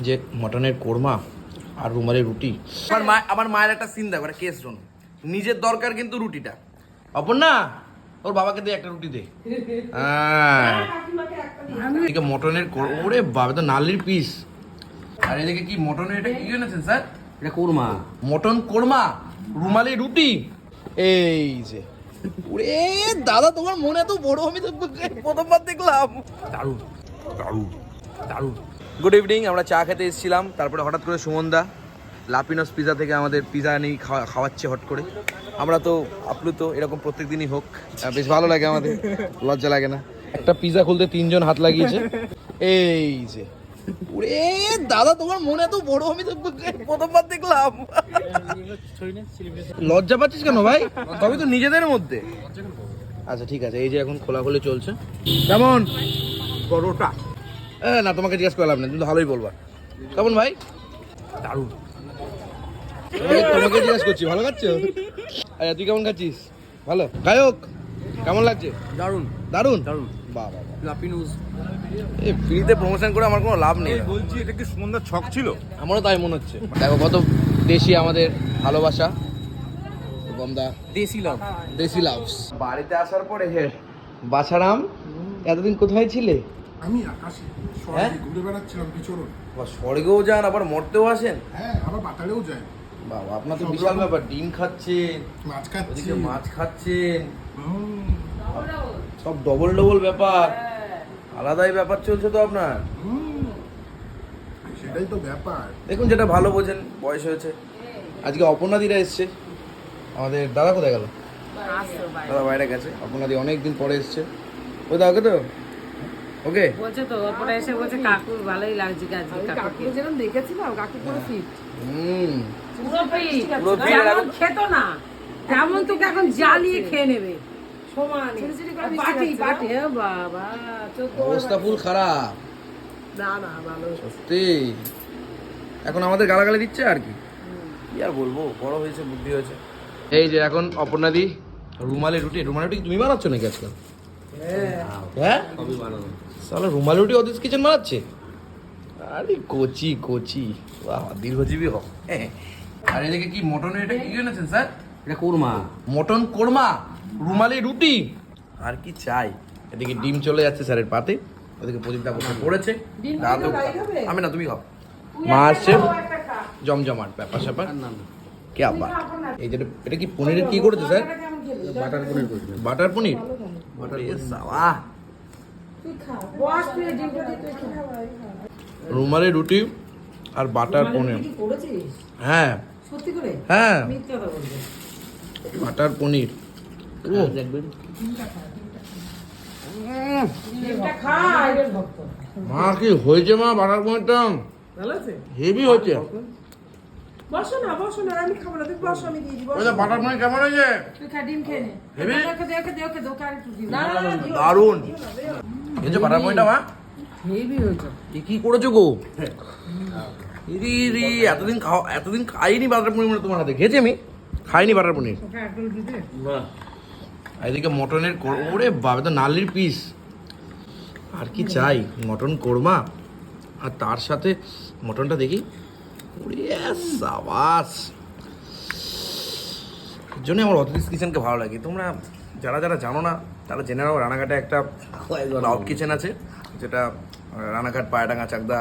যে মটনের কোরমা আর রুমালের রুটি। আমার মা আমার মায়ের একটা সিন দেখো একটা কেস শোনো। নিজের দরকার কিন্তু রুটিটা। অপর্ণা ওর বাবাকে দে একটা রুটি দে। হ্যাঁ। এদিকে মটনের কোর- ওরে বাবা তো নালির পিস আর এদিকে কি মটনের এটা কি এনেছেন স্যার এটা কোরমা। মটন কোরমা রুমালি রুটি। এই যে। ওরে দাদা তোমার মনে এত বড় আমি তো প্রথমবার দেখলাম। দারুণ। দারুণ। দারুণ। গুড ইভিনিং আমরা চা খেতে এসেছিলাম। তারপরে হঠাৎ করে সুমনদা, লাপিনস পিজা থেকে আমাদের পিজা নিয়ে খাওয়া, খাওয়াচ্ছে হট করে। আমরা তো আপ্লুত, এরকম প্রত্যেক দিনই হোক বেশ ভালো লাগে আমাদের। লজ্জা লাগে না। একটা পিজা খুলতে তিনজন হাত লাগিয়েছে। এই যে। দাদা, তোমার মনে এত বড়? আমি তো প্রথমবার দেখলাম। লজ্জা পাচ্ছিস কেন ভাই? তবে তো নিজেদের মধ্যে। আচ্ছা ঠিক আছে। এই যে এখন খোলাখুলি চলছে। কেমন? পরোটা। না তোমাকে জিজ্ঞেস করলাম না তুমি তো ভালোই বলবা। কেমন ভাই? দারুণ। তোমাকে জিজ্ঞেস করছি ভালো খাচ্ছ? আচ্ছা তুই কেমন খাচ্ছিস? ভালো। গায়ক কেমন লাগছে? দারুণ দারুণ? দারুণ বাহ বাহ বাহ। লাপিনুস এই ফ্রিতে প্রমোশন করে আমার কোনো লাভ নেই। বলছি এটা কি সুমনদার ছক ছিল? আমারও তাই মনে হচ্ছে। দেখো কত দেশি আমাদের ভালোবাসা। গমদা দেশি লাভ দেশি লাভস বাড়িতে আসার পরে হে বাছারাম এতদিন কোথায় ছিলে? আমি আকাশে হ্যাঁ? শহরে ঘুরে বেড়াচ্ছিলাম বিচরণ বা স্বর্গেও যান আবার মরতেও আসেন? হ্যাঁ আবার বাতালেও যাই। বাবা আপনার তো বিশাল ব্যাপার ডিম খাচ্ছেন মাছ খাচ্ছি। ওদিকে মাছ খাচ্ছেন। সব ডবল ডবল ব্যাপার আলাদাই ব্যাপার চলছে তো আপনার। হুম। সেটাই তো ব্যাপার। দেখুন যেটা ভালো বোঝেন বয়স হয়েছে। আজকে অপর্ণাদিরা এসছে। আমাদের দাদা কোথায় গেল? দাদা বাইরে গেছে। অপর্ণাদি অনেক দিন পরে এসছে। ওই দা ওকে তো? ওকে বলছে তো ওপরে এসে বলছে কাকুর ভালোই লাগছে আজকে কাকুকে যেরকম দেখেছিলাম কাকি পুরো ফিট হুম। পুরো fit যেমন এখন- খেত না। তেমন তোকে এখন জ্বালিয়ে খেয়ে নেবে। সমানে। পাটি পাটি বাবা অবস্থা ফুল খারাপ। না না ভালো। সত্যি। এখন আমাদের গালাগালি দিচ্ছে আর কি? কি আর বলব? বড় হয়েছে বুদ্ধি হয়েছে। এই যে এখন অপর্ণাদি রুমালি রুটি রুমালি রুটি তুমি বানাচ্ছ নাকি আজকাল? হ্যাঁ? সবই বানানো। সালা রুমাল রুটি অদিস কিচেন বানাচ্ছে? আরে কোচি কোচি। বাহ দীর্ঘজীবী হোক। হ্যাঁ। আর এদিকে কি মটনের এটা কি এনেছেন স্যার? এটা কোরমা। মটন কোরমা রুমালি রুটি। আর কি চাই? এদিকে ডিম চলে যাচ্ছে স্যারের পাতে। ওদিকে প্রদীপটা বসে পড়েছে। দাদু আমি না তুমি খাও। মা আসছে জমজমাট ব্যাপার স্যাপার। কে আবার? এই যেটা এটা কি পনিরের কি করেছে sir? Butter paneer butter paneer এ সালা। বস তুই ডিমটা দিয়ে তুই খা। রুমালি রুটি আর বাটার পনির তুই কি করেছিস হ্যাঁ হ্যাঁ বাটার পনির দেখবেন মা কি হয়েছে মা বাটার পনিরটা হেভি হয়েছে বসো না বসো না আমি খাব না তুই বসো আমি দিয়ে দিবো ওই বাটার পনির কেমন হয়েছে তুই খা ডিম খেয়ে নে হেবি? ওকে দে ওকে দে ওকে দে একটু দিও না না না দিও না। দারুণ এই যে বাটার পনিরটা মা। হেভি হয়েছে। এ কি করেছ গো? ইরি ইরি এতদিন খাওয়া এতদিন খাইনি বাটার পনির মানে তোমার হাতে। খেয়েছি আমি? খাইনি বাটার পনির। এদিকে মটনের কোর- ওরে বাবা তো নালির পিস। আর কি চাই? মটন কোরমা। আর তার সাথে মটনটা দেখি। ওরে সাবাস। এর জন্য আমার অতিথি কিচেনকে ভালো লাগে। তোমরা যারা যারা জানো না তারা জেনে নাও রানাঘাটে একটা ক্লাউড কিচেন আছে যেটা রানাঘাট পায়ডাঙ্গা চাকদা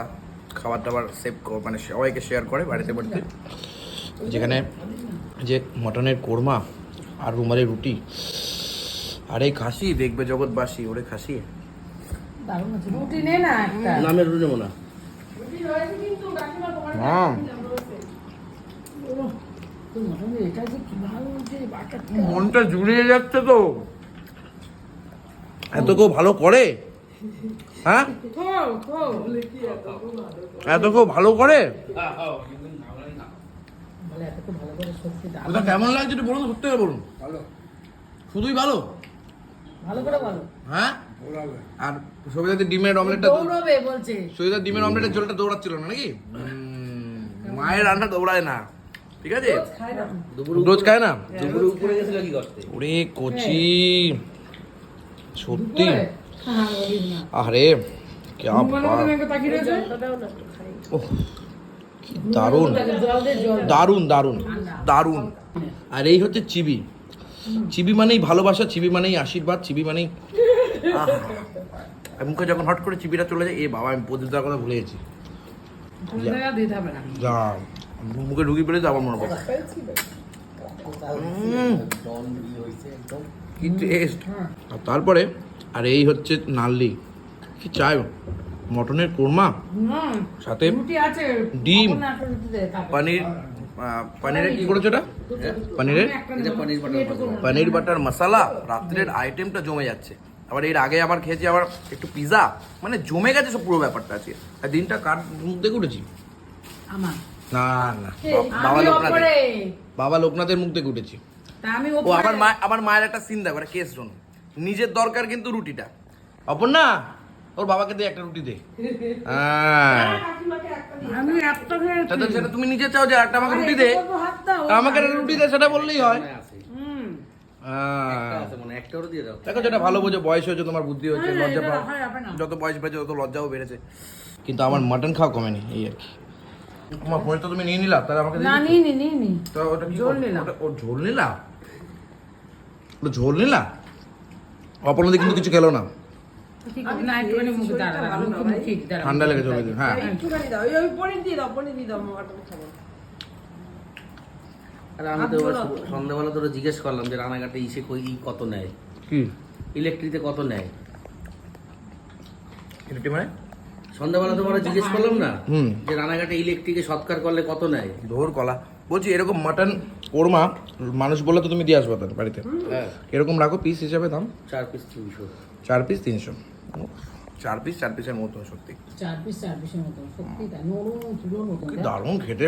খাবার দাবার সেভ মানে সবাইকে শেয়ার করে বাড়িতে বাড়িতে। যেখানে যে মটনের কোরমা আর রুমালি রুটি আর এই খাসি দেখবে জগৎবাসী ওরে খাসি। রুটি নে না নামের রুটি নেব না। হ্যাঁ মনটা জুড়িয়ে যাচ্ছে তো। এত কেউ ভালো করে? হ্যাঁ? এত কেউ ভালো করে? কেমন লাগছে একটু বলুন সত্যি করে বলুন। শুধুই ভালো? ভালো করে বলো। হ্যাঁ? আর সবিতাদের ডিমের অমলেটটা দৌড়বে বলছে। সবিতার ডিমের অমলেটের ঝোলটা দৌড়াচ্ছিল না নাকি? মায়ের রান্না দৌড়ায় না। ঠিক আছে? রোজ খায় না। দুপুরে উপরে গেছিল কি করতে ওরে কচি। সত্যি। আরে কি দারুণ। দারুণ দারুণ দারুণ। আর এই হচ্ছে চিবি। চিবি মানেই ভালোবাসা চিবি মানেই আশীর্বাদ চিবি মানেই মুখে যখন হট করে চিবিটা চলে যায় এ বাবা আমি পদ্মতার কথা ভুলে গেছি। যা। মুখে ঢুকি পেলে তো আবার মনে পড়ে। কি টেস্ট আর তারপরে আর এই হচ্ছে নাল্লি। কি চাই? মটনের কোরমা? সাথে ডিম। পনির আহ, পনিরের কি করেছ এটা? পনিরের। পনির বাটার মশলা। পনির বাটার মশলা রাত্রের আইটেমটা জমে যাচ্ছে। আবার এর আগে আবার খেয়েছি আবার একটু পিজা মানে জমে গেছে সব পুরো ব্যাপারটা আছে আর দিনটা কার মুখ দেখে উঠেছি? আমার। না না বাবা লোকনাথের। বাবা লোকনাথের মুখ দেখে উঠেছি। ও আমার মা আমার মায়ের একটা সিন দেখো কেস শোন। নিজের দরকার কিন্তু রুটিটা। অপর্ণা ওর বাবাকে দিয়ে একটা রুটি দে। হ্যাঁ। খেয়েছি। সেটা তুমি নিজে চাও যে একটা আমাকে রুটি দে। আমাকে রুটি দে সেটা বললেই হয়। দেখো যেটা ভালো বোঝো বয়স হয়েছে তোমার বুদ্ধি হচ্ছে হ্যাঁ, লজ্জা পাও। হয়। যত বয়স বেড়েছে তত লজ্জাও বেড়েছে। কিন্তু আমার মাটন খাওয়া কমেনি এই আর কি। তোমার ফোন তো তুমি নিয়ে নিলা তাহলে আমাকে না? নিই নি নিই নি। তো ওটা কি ঝোল। ওটা- ও ঝোল নিলা? ওটা ঝোল নিলা? অপর্ণদি কিন্তু কিছু খেলো না। ঠান্ডা দিন, হ্যাঁ। একটুখানি দাও। ওই ওই পনির দিয়ে দাও পনির দিয়ে দাও খাব আর আমি তো সন্ধ্যাবেলা তোরা জিজ্ঞেস করলাম যে রানাঘাটে ইসে কই কত নেয়? কি? ইলেকট্রিতে কত নেয়? এটা মানে? সন্ধ্যাবেলা তোমার জিজ্ঞেস করলাম না? হুম। যে রানাঘাটে ইলেকট্রিকে সৎকার করলে কত নেয়? ধোর কলা। বলছি এরকম মাটন কোরমা মানুষ বলে তো তুমি দিয়ে আসবে তার বাড়িতে। হ্যাঁ। এরকম রাখো পিস হিসাবে দাম। চার পিস তিনশো। চার পিস তিনশো। চার পিস চার পিসের মতো সত্যি। চার পিস চার পিসের মতো সত্যি দারুণ খেতে।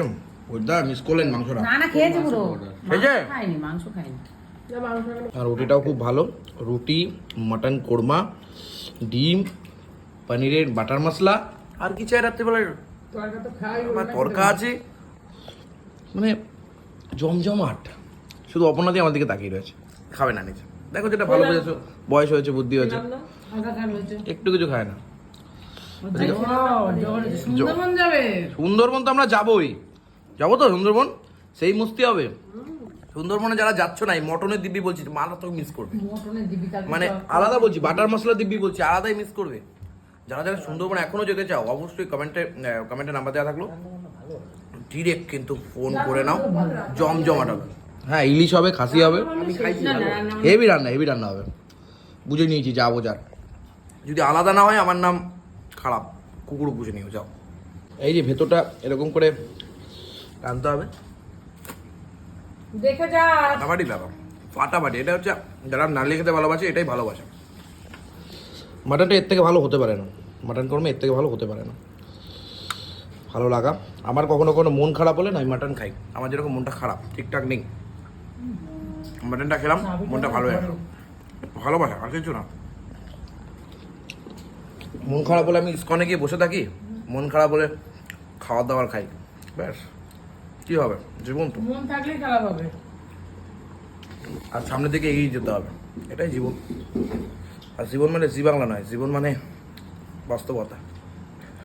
ওইটা মিস করলেন মাংসটা? না না খেয়েছি পুরো। খেয়েছে? খাইনি মাংস খাইনি। আর রুটিটাও খুব ভালো। রুটি মাটন কোরমা ডিম পনিরের বাটার মশলা। আর কি চাই রাত্রিবেলায়? তরকা আমার তরকা আছে। মানে জমজমাট। শুধু অপর্ণাদি আমার দিকে তাকিয়ে রয়েছে। খাবে না নিজে দেখো যেটা ভালো বুঝেছ। বয়স হয়েছে বুদ্ধি হয়েছে। একটু কিছু খায় না। সুন্দরবন যাবে। সুন্দরবন তো আমরা যাবোই। যাব তো সুন্দরবন? সেই মস্তি হবে। সুন্দরবনে যারা যাচ্ছ না এই মটনের দিব্যি বলছি মারাত্মক মিস করবে। মটনের দিবি কালকে মানে আলাদা বলছি বাটার মশলা দিব্যি বলছি আলাদাই মিস করবে। যারা যারা সুন্দরবন এখনও যেতে চাও অবশ্যই কমেন্টে কমেন্টে নাম্বার দেওয়া থাকল। ডিরেক্ট কিন্তু ফোন করে নাও জমজমাট। হবে হ্যাঁ ইলিশ হবে খাসি হবে। হেভি রান্না হেভি রান্না হবে। বুঝে নিয়েছি যাব যার। যদি আলাদা না হয় আমার নাম খারাপ। কুকুর বুঝে নিও যাও। এই যে ভেতরটা এরকম করে টানতে হবে। দেখে যা। ফাটাফাটি ব্যাপার। ফাটাফাটি এটা হচ্ছে যারা নারলি খেতে ভালোবাসে এটাই ভালোবাসে। মাটনটা এর থেকে ভালো হতে পারে না। মাটন কর্মে এর থেকে ভালো হতে পারে না। ভালো লাগা। আমার কখনো কখনো মন খারাপ হলে না আমি মাটন খাই। আমার যেরকম মনটা খারাপ ঠিকঠাক নেই। মাটনটা খেলাম মনটা ভালো হয়ে গেল। ভালোবাসা আর কিছু না। মন খারাপ হলে আমি ইস্কনে গিয়ে বসে থাকি। মন খারাপ হলে খাবার দাবার খাই। ব্যাস। কী হবে? জীবন তো। মন থাকলেই খারাপ হবে। আর সামনের দিকে এগিয়ে যেতে হবে। এটাই জীবন। আর জীবন মানে জি বাংলা নয় জীবন মানে বাস্তবতা।